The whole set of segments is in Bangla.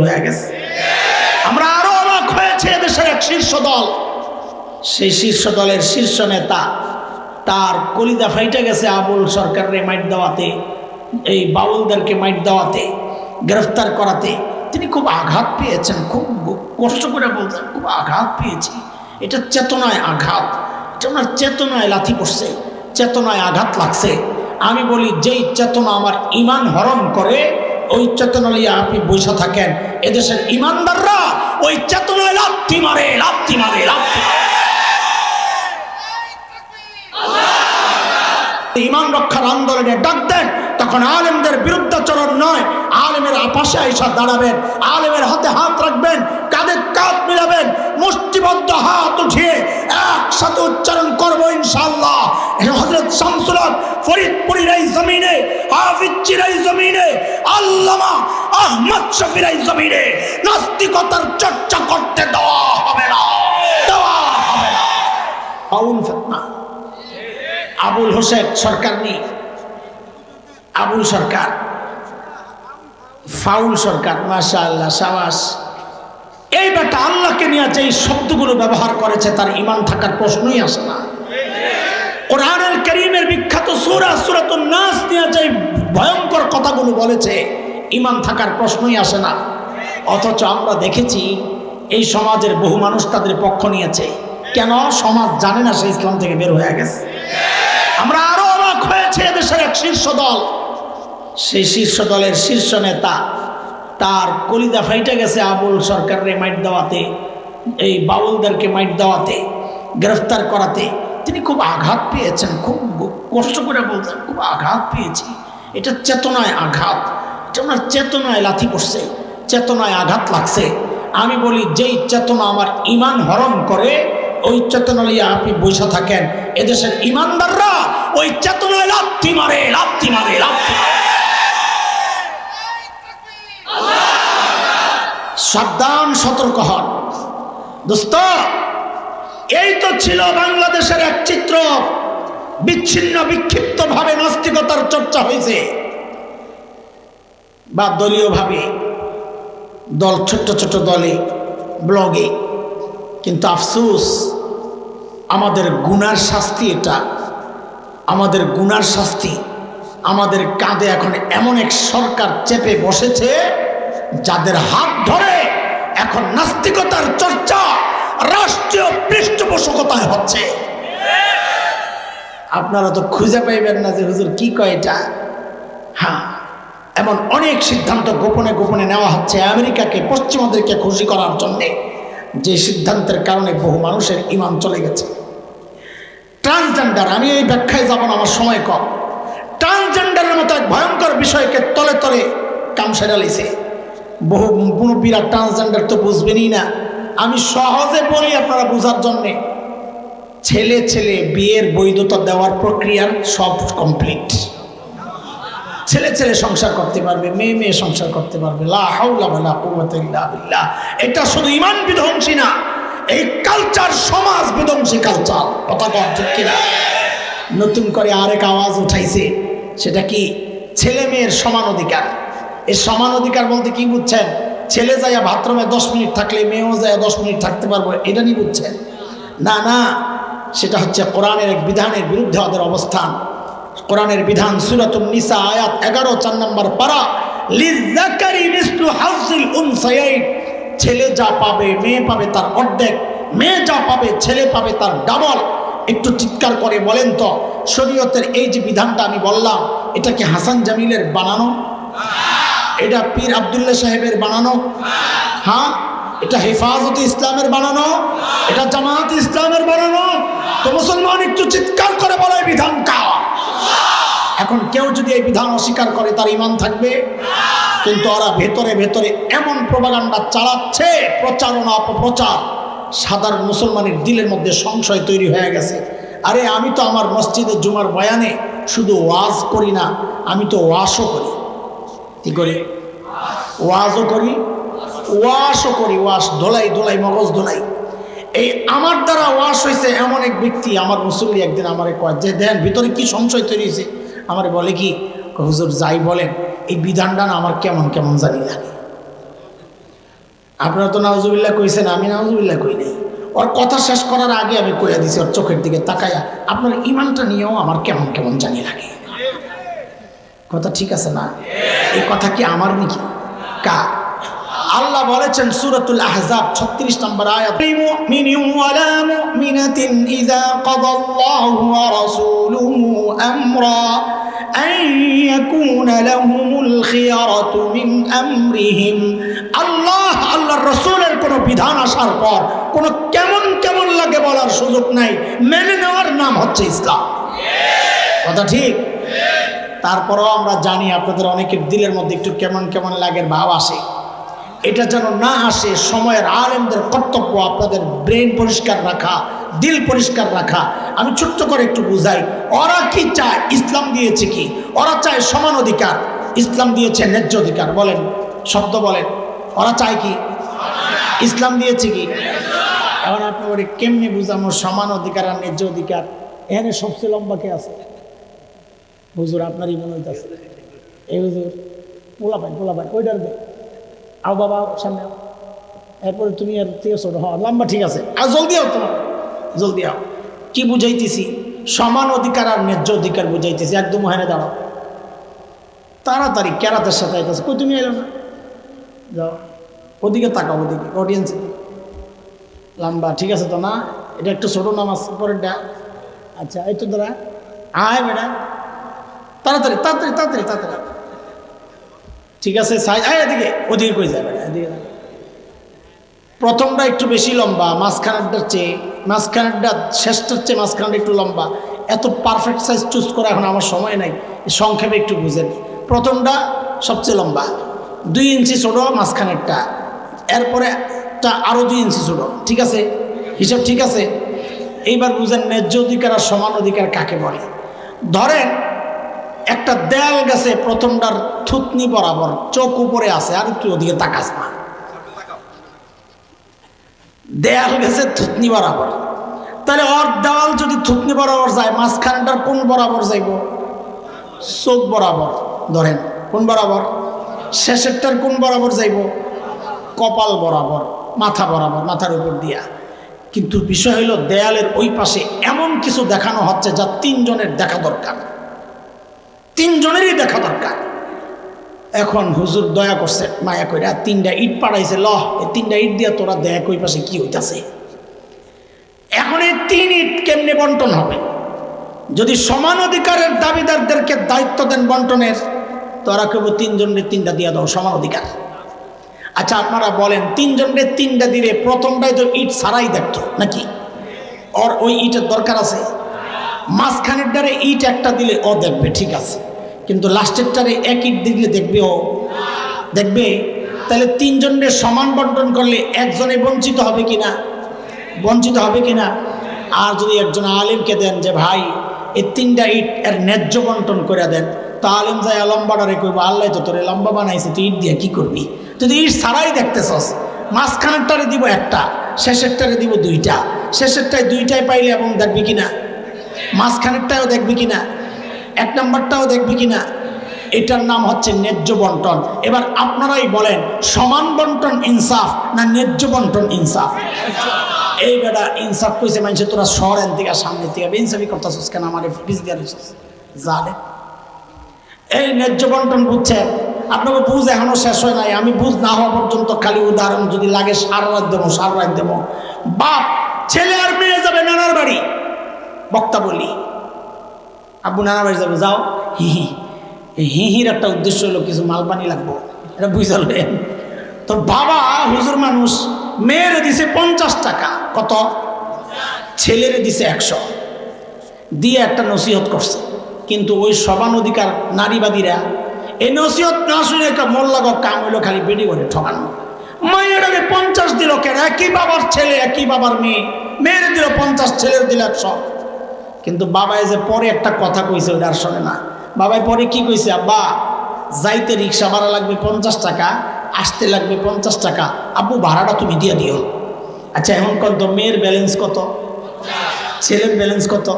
হয়ে গেছে। আমরা আরও অবাক হয়েছে দেশের এক শীর্ষ দল। সেই শীর্ষ দলের শীর্ষ নেতা তার কলিদা ফাইটে গেছে আবুল সরকারের মাইট দেওয়াতে, এই বাউলদেরকে মাইট দেওয়াতে, গ্রেফতার করাতে। তিনি খুব আঘাত পেয়েছেন, খুব কষ্ট করে বলছেন, খুব আঘাত পেয়েছি। এটা চেতনায় আঘাত। এটা ওনার চেতনায় লাথি পড়ছে, চেতনায় আঘাত লাগছে। আমি বলি, যেই চেতনা আমার ইমান হরণ করে ওই চেতনা নিয়ে আপনি বসে থাকেন, এদেশের ইমানদাররা ওই চেতনায় লাথি মারে লাথি মারে, লাথি ইমান রক্ষার আন্দোলনে ডাক দেন, তখন আলেমদের বিরুদ্ধাচরণ নয়, আলেমের পাশে আইসা দাঁড়াবেন, আলেমের হাতে হাত রাখবেন, কাঁধে কাঁধ মিলাবেন মুষ্টিবদ্ধ হাত উঠিয়ে একসাথে উচ্চারণ করব ইনশাল্লাহ হজরত শামসুল হক ফরিদপুরের এই জমিনে, হাফিজির এই জমিনে, আল্লামা আহমদ শফির এই জমিনে নাস্তিকতার চর্চা করতে দেওয়া হবে না, দেওয়া হবে না। ফেতনা। আবুল হোসেন সরকার নেই। আবুল সরকার। ফাউল সরকার মাশা আল্লাহ সাবাস। এই বেটা আল্লাহকে নিয়ে যে শব্দগুলো ব্যবহার করেছে, তার ইমান থাকার প্রশ্নই আসে না। কোরআনুল করিমের বিখ্যাত সুরা সুরাতুন নাস নিয়ে যে ভয়ঙ্কর কথাগুলো বলেছে ইমান থাকার প্রশ্নই আসে না। অথচ আমরা দেখেছি, এই সমাজের বহু মানুষ তাদের পক্ষ নিয়েছে। কেন? সমাজ জানে না সে ইসলাম থেকে বের হয়ে গেছে। আমরা আরও অবাক হয়েছে এদেশের এক শীর্ষ দল। সেই শীর্ষ দলের শীর্ষ নেতা তার কলিদা ফাইটে গেছে আবুল সরকারের মাইট দেওয়াতে, এই বাউলদেরকে মাইট দেওয়াতে, গ্রেফতার করাতে। তিনি খুব আঘাত পেয়েছেন, খুব কষ্ট করে বলছেন, খুব আঘাত পেয়েছি। এটা চেতনায় আঘাত। এটা ওনার চেতনায় লাথি পড়ছে, চেতনায় আঘাত লাগছে। আমি বলি, যেই চেতনা আমার ইমান হরণ করে, ওই চেতনা নিয়ে আপনি বসে থাকেন। এদেশের ইমানদাররা ওই চেতনায় লাথি মারে লাথি মারে লাথি মারে। সাবধান, সতর্ক হন। দোস্ত, এই তো ছিল বাংলাদেশের এক চিত্র। বিচ্ছিন্ন বিক্ষিপ্ত ভাবে নাস্তিকতার চর্চা হয়েছে। বা দলীয়ভাবে, দল, ছোট্ট ছোট দলে, ব্লগে। কিন্তু আফসুস, আমাদের গুনার শাস্তি এটা। আমাদের গুনার শাস্তি, আমাদের কাঁধে এখন এমন এক সরকার চেপে বসেছে যাদের হাত ধরে এখন নাস্তিকতার চর্চা রাষ্ট্রীয় পৃষ্ঠপোষকতায় হচ্ছে। আপনারা তো খুঁজে পাইবেন না যে হুজুর কি কয় এটা। হ্যাঁ এমন অনেক সিদ্ধান্ত গোপনে গোপনে নেওয়া হচ্ছে আমেরিকাকে, পশ্চিমাদেরকে খুশি করার জন্যে। যে সিদ্ধান্তের কারণে বহু মানুষের ইমান চলে গেছে। ট্রান্সজেন্ডার, আমি এই ব্যাখ্যায় যাব না, আমার সময় কম। ট্রান্সজেন্ডারের মতো এক ভয়ঙ্কর বিষয়কে তলে তলে কাম সেরালিছে বহু মুরব্বীরা ট্রান্সজেন্ডার তো বুঝবেনই না। আমি সহজে বলি আপনারা বোঝার জন্যে, ছেলে ছেলে বিয়ের বৈধতা দেওয়ার প্রক্রিয়ার সব কমপ্লিট ছেলে ছেলে সংসার করতে পারবে, মেয়ে মেয়ে সংসার করতে পারবে। এটা শুধু ইমান বিধ্বংসী না, এই কালচার সমাজ বিধ্বংসী কালচার কথা কর কিনা? নতুন করে আরেক আওয়াজ উঠাইছে, সেটা কি? ছেলে মেয়ের সমান অধিকার। এই সমান অধিকার বলতে কি বুঝছেন? ছেলে যাইয়া বাথরুমে দশ মিনিট থাকলে, মেয়েও যায় দশ মিনিট থাকতে পারব, এটা নিয়ে বুঝছেন? না না, সেটা হচ্ছে কোরআনের এক বিধানের বিরুদ্ধে ওদের অবস্থান। কোরআনের বিধান সুরাতুন নিসা আয়াত এগারো, চার নম্বর পারা ছেলে যা পাবে, মেয়ে পাবে তার অর্ধেক, মেয়ে যা পাবে, ছেলে পাবে তার ডাবল। একটু চিৎকার করে বলেন তো, শরীয়তের এই যে বিধানটা আমি বললাম, এটা কি হাসান জামিলের বানানো? এটা পীর আবদুল্লাহ সাহেবের বানানো। হ্যাঁ? এটা হেফাজত ইসলামের বানানো। এটা জামাত ইসলামের বানানো। তো মুসলমান একটু চিৎকার করে বলে বিধান কা এখন কেউ যদি এই বিধান অস্বীকার করে, তার ইমান থাকবে। কিন্তু ওরা ভেতরে ভেতরে এমন প্রবাগান্ডা চালাচ্ছে প্রচারণা অপপ্রচার। সাধারণ মুসলমানের দিলের মধ্যে সংশয় তৈরি হয়ে গেছে। আরে আমি তো আমার মসজিদে জুমার বয়ানে শুধু ওয়াজ করি না, আমি তো ওয়াশও করি। কি করি? ওয়াজও করি, ওয়াশও করি, ওয়াশ দোলাই দোলাই মগজ দোলাই এই আমার দ্বারা ওয়াশ হয়েছে এমন এক ব্যক্তি, আমার মুসল্লি একদিন আমার কয়, যে দেন, ভিতরে কি সংশয় তৈরি হয়েছে আমার বলে কি হুজুর, যাই বলেন, এই বিধানটা না আমার কেমন কেমন জানি লাগে। আপনারা তো নাউজুবিল্লাহ কইছেন, আমি নাউজুবিল্লাহ কই নাই। ওর কথা শেষ করার আগে আমি কইয়া দিছি, ওর চোখের দিকে তাকাইয়া, আপনার ইমানটা নিয়েও আমার কেমন কেমন জানি লাগে। কথা ঠিক আছে না? এই কথা কি আমার নাকি? কা আল্লাহ বলেছেন সূরাতুল আহজাব 36 নম্বর আয়াত। আল্লাহ, আল্লাহর রাসূলের কোন বিধান আসার পর কোন কেমন কেমন লাগে বলার সুযোগ নাই। মেনে নেওয়ার নাম হচ্ছে ইসলাম। কথা ঠিক? তারপরেও আমরা জানি আপনাদের অনেকের দিলের মধ্যে একটু কেমন কেমন লাগের ভাব আসে। এটা যেন না আসে, সময়ের আলেমদের কর্তব্য আপনাদের ব্রেন পরিষ্কার রাখা, দিল পরিষ্কার রাখা। আমি ছোট্ট করে একটু বুঝাই, ওরা কি চায়? ইসলাম দিয়েছে কি? ওরা চায় সমান অধিকার, ইসলাম দিয়েছে ন্যায্য অধিকার। বলেন, শব্দ বলেন, ওরা চায় কি? ইসলাম দিয়েছে কি? এখন আপনি কেমনি বুঝামো? সমান অধিকার আর ন্যায্য অধিকার? এখানে সবচেয়ে লম্বা কে আছে? হুজুর আপনারই মনে হইতেছে। এই হুজুর, পোলা পাই পোলা পাই ওইটার দে? আও বাবা সামনে এরপরে তুমি আর থেকে ছোট হওয়া লম্বা ঠিক আছে। আর জলদি আও তোমার। জলদি আও। কি বুঝাইতেছি? সমান অধিকার আর ন্যায্য অধিকার বুঝাইতেছি। একদম ওখানে দাঁড়াও। তাড়াতাড়ি ক্যারাতের সাথে আইতেছে। কই তুমি এলো না? যাও। ওদিকে তাকাও ওদিকে অডিয়েন্সে লম্বা, ঠিক আছে তো না? এটা একটু ছোটো নামাজ পরের ডা আচ্ছা এই তো দাঁড়া। আয় বেটা। তাড়াতাড়ি তাড়াতাড়ি তাড়াতাড়ি তাড়াতাড়ি। ঠিক আছে সাইজ আয় এদিকে, ওদিকে কই যাবে এদিকে প্রথমটা একটু বেশি লম্বা মাঝখানেরটার চেয়ে, মাঝখানেরটা, শেষটার চেয়ে মাঝখানটা একটু লম্বা। এত পারফেক্ট সাইজ চুজ করা এখন আমার সময় নাই সংক্ষেপে একটু বুঝেন প্রথমটা সবচেয়ে লম্বা, দুই ইঞ্চি ছোট, মাঝখানেরটা। এরপরে টা আরও দুই ইঞ্চি ছোট, ঠিক আছে? হিসাব ঠিক আছে? এইবার বুঝেন ন্যায্য অধিকার আর সমান অধিকার কাকে বলে? ধরেন একটা দেয়াল গেছে, প্রথমটার থুতনি বরাবর, চোখ উপরে আছে, আর তুই ওদিকে তাকাস না। দেয়াল গেছে থুতনি বরাবর। তাহলে ওর দেওয়াল যদি থুতনি বরাবর যায়, মাঝখানটার কোন বরাবর যাইব? চোখ বরাবর। ধরেন কোন বরাবর। শেষেরটার কোন বরাবর যাইব? কপাল বরাবর, মাথা বরাবর, মাথার উপর দিয়া। কিন্তু বিষয় হলো দেয়ালের ওই পাশে এমন কিছু দেখানো হচ্ছে যা তিনজনের দেখা দরকার। তিনজনেরই দেখা দরকার। এখন হুজুর দয়া করছে, মায়া কইরা তিনটা ইট পাড়াইছে ল এই তিনটা ইট দিয়া তোরা দেখ ওই পাশে কি হইতাছে। এখন এই তিন ইট কেমনে বন্টন হবে? যদি সমান অধিকারের দাবিদারদেরকে দায়িত্ব দেন বন্টনের, তোরা কেবল তিনজনের তিনটা দিয়া দাও, সমান অধিকার। আচ্ছা আপনারা বলেন, তিনজনের তিনটা দিলে প্রথমটাই তো ইট ছাড়াই দেখত, নাকি? ওর ওই ইটের দরকার আছে? মাঝখানের ডারে ইট একটা দিলে ও দেখবে, ঠিক আছে। কিন্তু লাস্টের টারে এক ইট দিলে দেখবে ও দেখবে? তাহলে তিনজনের সমান বন্টন করলে একজনে বঞ্চিত হবে কিনা? বঞ্চিত হবে কিনা? আর যদি একজন আলিমকে দেন যে, ভাই, এই তিনটা ইট এর ন্যায্য বন্টন করে দেন। তা আলিম যায় লম্বাটারে করব আল্লাহ তো তোরে লম্বা বানাইছে, তুই ইট দিয়ে কি করবি? যদি ইট ছাড়াই দেখতেছস মাঝখানেরটারে দিব একটা, শেষেরটারে দিব দুইটা। শেষেরটায় দুইটাই পাইলে এবং দেখবি কিনা? মাঝখানেরটাও দেখবি কিনা? এক নম্বরটাও দেখবি কিনা? এটার নাম হচ্ছে ন্যায্য বন্টন। এবার আপনারাই বলেন, সমান বন্টন ইনসাফ না ন্যায্য বন্টন ইনসাফ? এই বেটা ইনসাফ কইছে মানুষের তোরা শহরের থেকে সামনে থেকে ইনসাফি করতেছিস কেন? আমার জানে এই ন্যায্য বন্টন বুঝছেন আপনাকে বুঝ এখনও শেষ হয় নাই। আমি বুঝ না হওয়া পর্যন্ত খালি উদাহরণ যদি লাগে, সার রাত দেবো, সার রাত দেবো। বাপ, ছেলে আর মেয়ে যাবে নানার বাড়ি। বক্তা বলি। আব্বু নানা বাড়ি যাবে, যাও। হি হি। এই হিহির একটা উদ্দেশ্য হলো কিছু মাল পানি লাগবো। এটা বুঝালেন তো বাবা, হুজুর মানুষ, মেয়েরে দিছে পঞ্চাশ টাকা। কত? ছেলেরে দিছে একশো। দিয়ে একটা নসিহত করছে। কিন্তু ওই সমান অধিকার নারীবাদীরা এই নসিহত না শুনে মোল্লাগ কাম হইল খালি বেডি করে ঠকানো। মায়েরাকে পঞ্চাশ দিল কেন? একই বাবার ছেলে, একই বাবার মেয়ে। মেয়েরে দিল পঞ্চাশ, ছেলের দিল একশো। কিন্তু বাবাই যে পরে একটা কথা কইছে, ওইটা আর শোনে না। বাবাই পরে কি কইছে, আব্বা, যাইতে রিক্সা ভাড়া লাগবে পঞ্চাশ টাকা, আসতে লাগবে পঞ্চাশ টাকা। আব্বু, ভাড়াটা তুমি দিয়ে দিও। আচ্ছা এখন কত? মেয়ের ব্যালেন্স কত? ছেলের ব্যালেন্স কত?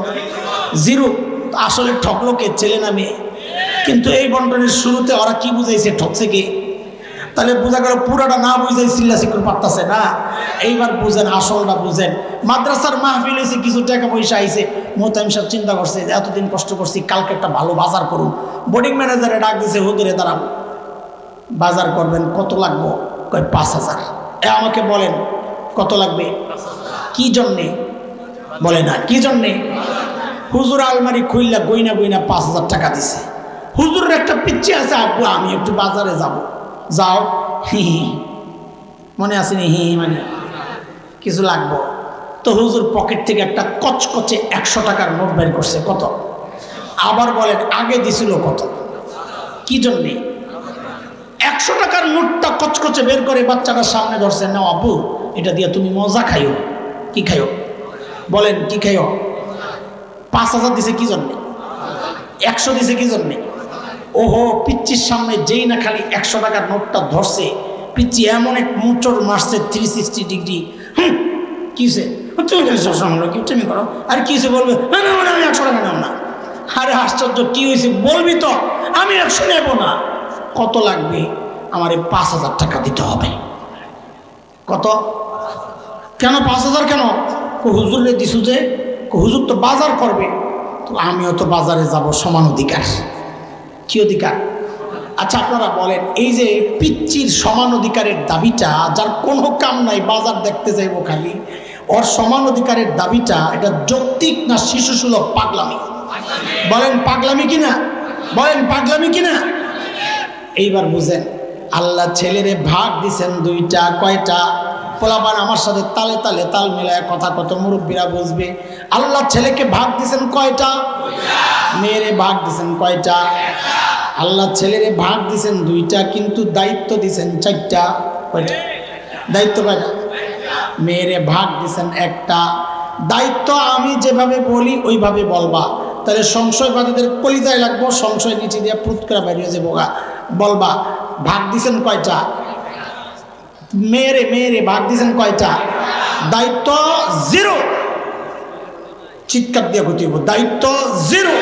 জিরো। আসলে ঠকলো কে, ছেলে না মেয়ে? কিন্তু এই বন্টনের শুরুতে ওরা কি বুঝাইছে, ঠকছে কে? তাহলে বোঝা গেল পুরাটা না বুঝাই চিল্লা শিকুর পারতাছে না। এইবার বুঝেন, আসলটা বুঝেন। মাদ্রাসার মাহফিল হয়েছে কিছু টাকা পয়সা আইছে। মোতাইম সাহেব চিন্তা করছে যে, এতদিন কষ্ট করছি, কালকে একটা ভালো বাজার করুন। বোর্ডিং ম্যানেজারে ডাক দিছে হুদুরে দাঁড়ান। বাজার করবেন, কত লাগবো? কয়, পাঁচ হাজার। এ আমাকে বলেন, কত লাগবে? কি জন্যে? বলে, না, কি জন্যে? হুজুর আলমারি খুললা গইনা গইনা পাঁচ হাজার টাকা দিছে। হুজুরের একটা পিচ্ছি আছে, আপু, আমি একটু বাজারে যাব। যাও। হি। মনে আছে নি, হি হি মানে কিছু লাগবো। তো হুজুর পকেট থেকে একটা কচকচে একশো টাকার নোট বের করছে, কত? আবার বলেন, আগে দিছিল কত? কি জন্যে? একশো টাকার নোটটা কচকচে বের করে বাচ্চাটার সামনে ধরছে না আপু এটা দিয়ে তুমি মজা খাইও। কি খাইও? বলেন, কি খাইও? পাঁচ হাজার দিছে কি জন্যে? একশো দিছে কি জন্যে? ওহো, পিচ্চির সামনে যেই না খালি একশো টাকার নোটটা ধরছে, পিচ্চি এমন এক মোটর মারছে থ্রি সিক্সটি ডিগ্রি হুম কিসে তুমি কি তুমি করো? আর কিসে বলবে? "না, না আমি একশো টাকা নেব না। আরে আশ্চর্য কি হয়েছে বলবি তো? আমি একশো নেব না। কত লাগবে? আমার এই পাঁচ হাজার টাকা দিতে হবে। কত? কেন পাঁচ হাজার কেন? হুজুরে দিছু যে হুজুর তো বাজার করবে। তো আমিও তো বাজারে যাব সমান অধিকার। কি অধিকার? আচ্ছা আপনারা বলেন, এই যে পিচ্চির সমান অধিকারের দাবিটা, যার কোনো কাম নাই, বাজার দেখতে যাইব খালি, ওর সমান অধিকারের দাবিটা, এটা যৌক্তিক না শিশু সুলভ পাগলামি? বলেন পাগলামি কিনা? বলেন পাগলামি কিনা? এইবার বুঝেন, আল্লাহ ছেলেরে ভাগ দিছেন দুইটা, কয়টা? পোলাপান আমার সাথে তালে তালে তাল মিলায় কথা কত মুরব্বীরা বুঝবে। আল্লাহ ছেলেকে ভাগ দিছেন কয়টা? মেয়েরে ভাগ দিছেন কয়টা? আল্লাহ ছেলেরে ভাগ দিছেন দুইটা, কিন্তু দায়িত্ব দিছেন চারটা। কয়টা? দায়িত্ব কয়টা? মেয়েরে ভাগ দিছেন একটা। দায়িত্ব আমি যেভাবে বলি, ওইভাবে বলবা। তাহলে সংশয়বাদীদের কলিজায় লাগবো, সংশয় নিচে দিয়ে প্রুত করে বেরিয়ে যাব বলবা, ভাগ দিছেন কয়টা? মেয়েরে মেয়েরে ভাগ দিছেন কয়টা? দায়িত্ব জিরো। চিৎকার দিয়ে হইব দায়িত্ব জিরো।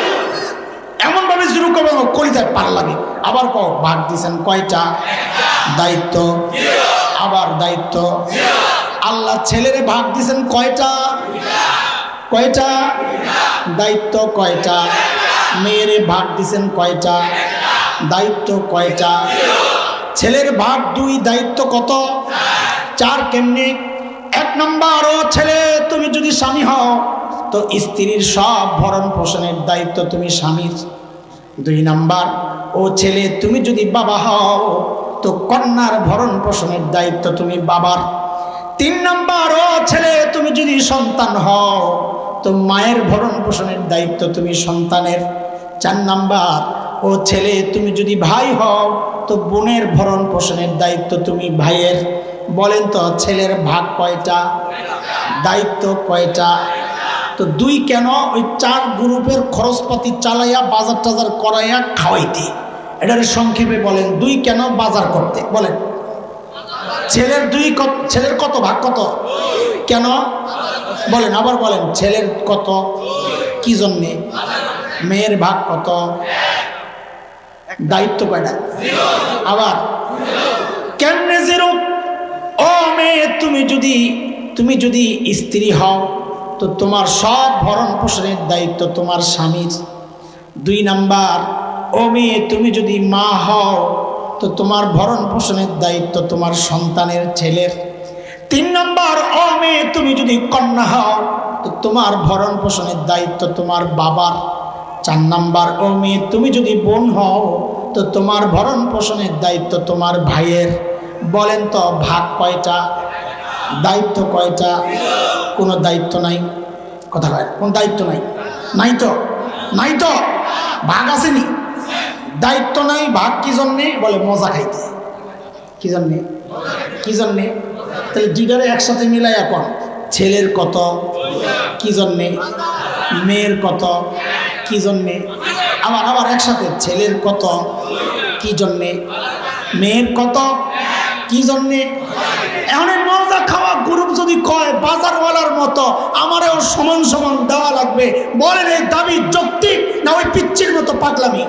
এমন ভাবে জিরো করবে কলিজায় পার লাগে। আবার কও ভাগ দিছেন কয়টা? দায়িত্ব। আবার দায়িত্ব। আল্লাহ ছেলের ভাগ দিছেন কয়টা? কয়টা? দায়িত্ব কয়টা? মেয়েরে ভাগ দিছেন কয়টা? দায়িত্ব কয়টা? ছেলের ভাগ দুই, দায়িত্ব কত? চার কেমনি? এক নম্বর ছেলে যদি স্বামী হও, তো স্ত্রীর সব ভরণ পোষণের দায়িত্ব তুমি স্বামীর। দুই নাম্বার, ও ছেলে, তুমি যদি বাবা হও, তো কন্যার ভরণ পোষণের দায়িত্ব তুমি বাবার। তিন নাম্বার, ও ছেলে, তুমি যদি সন্তান হও, তো মায়ের ভরণ পোষণের দায়িত্ব তুমি সন্তানের। চার নাম্বার, ও ছেলে, তুমি যদি ভাই হও, তো বোনের ভরণ পোষণের দায়িত্ব তুমি ভাইয়ের। বলেন তো, ছেলের ভাগ কয়টা? দায়িত্ব কয়টা? তো দুই কেন ওই চার গ্রুপের খরচপাতি চালাইয়া, বাজার টাজার করাইয়া খাওয়াইতে? এটারে সংক্ষেপে বলেন, দুই কেন বাজার করতে? বলেন। ছেলের দুই ছেলের কত ভাগ? কত? কেন? বলেন, আবার বলেন, ছেলের কত? কি জন্যে? মেয়ের ভাগ কত? দায়িত্ব কয়টা? আবার। কেমনে জিরো ও মেয়ে, তুমি যদি তুমি যদি স্ত্রী হও, তো তোমার সব ভরণ পোষণের দায়িত্ব তোমার স্বামীর। দুই নাম্বার, ও মেয়ে, তুমি যদি মা হও, তো তোমার ভরণ পোষণের দায়িত্ব তোমার সন্তানের ছেলের। তিন নম্বর, ও মেয়ে, তুমি যদি কন্যা হও, তো তোমার ভরণ পোষণের দায়িত্ব তোমার বাবার। চার নাম্বার, ও মেয়ে, তুমি যদি বোন হও, তো তোমার ভরণ পোষণের দায়িত্ব তোমার ভাইয়ের। বলেন তো, ভাগ কয়টা? দায়িত্ব কয়টা? কোনো দায়িত্ব নাই। কথা কয়, কোন দায়িত্ব নাই। নাই তো? নাই তো? ভাগ আসেনি দায়িত্ব নাই, ভাগ কি জন্যে? বলে মজা খাইতে। কি জন্যে? কি জন্যে? তাহলে দুইটারে একসাথে মিলাই এখন। ছেলের কত? কি জন্যে? মেয়ের কত? কি জন্যে? আবার আবার একসাথে। ছেলের কত? কি জন্যে? মেয়ের কত? কি জন্যে এখন এই মজা খাওয়া গ্রুপ যদি কয় বাজারওয়ালার মতো আমারও সমান সমান দেওয়া লাগবে? বলেন এই দাবি যৌক্তিক না ওই পিচ্ছির মতো পাগলামি?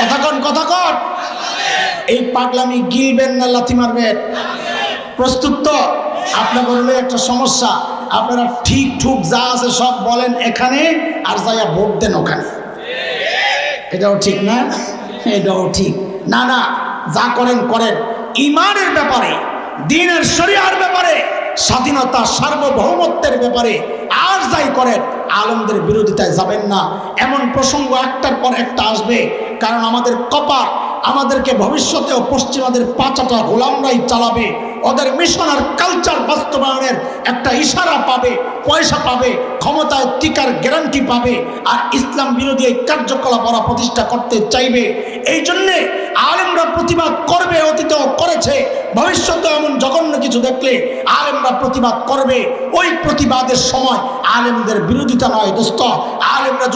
কথা কন কথা কন। এই পাগলামি গিলবেন না, লাথি মারবেন। প্রস্তুত তো? আপনাদের হলো একটা সমস্যা। আপনারা ঠিক ঠুক যা আছে সব বলেন এখানে আর যাইয়া ভোট দেন ওখানে। এটাও ঠিক না? এটাও ঠিক। না না, যা করেন করেন। ইমানের ব্যাপারে, দিনের শরিয়ার ব্যাপারে স্বাধীনতা, সার্বভৌমত্বের ব্যাপারে আর যাই করেন, আলমদের বিরোধিতায় যাবেন না। এমন প্রসঙ্গ একটার পর একটা আসবে, কারণ আমাদের কপাল, আমাদেরকে ভবিষ্যতেও পশ্চিমাদের পাঁচাটা গোলামরাই চালাবে। ওদের মিশন আর কালচার বাস্তবায়নের একটা ইশারা পাবে। পয়সা পাবে, ক্ষমতায় টিকার গ্যারান্টি পাবে আর ইসলাম বিরোধী এই কার্যকলাপ ওরা প্রতিষ্ঠা করতে চাইবে। এই জন্যে আলেমরা প্রতিবাদ করবে, অতীতেও করেছে ভবিষ্যতে এমন জঘন্য কিছু দেখলে আলেমরা প্রতিবাদ করবে। ওই প্রতিবাদের সময় আলেমদের বিরোধিতা নয় দোস্ত, আলেমরা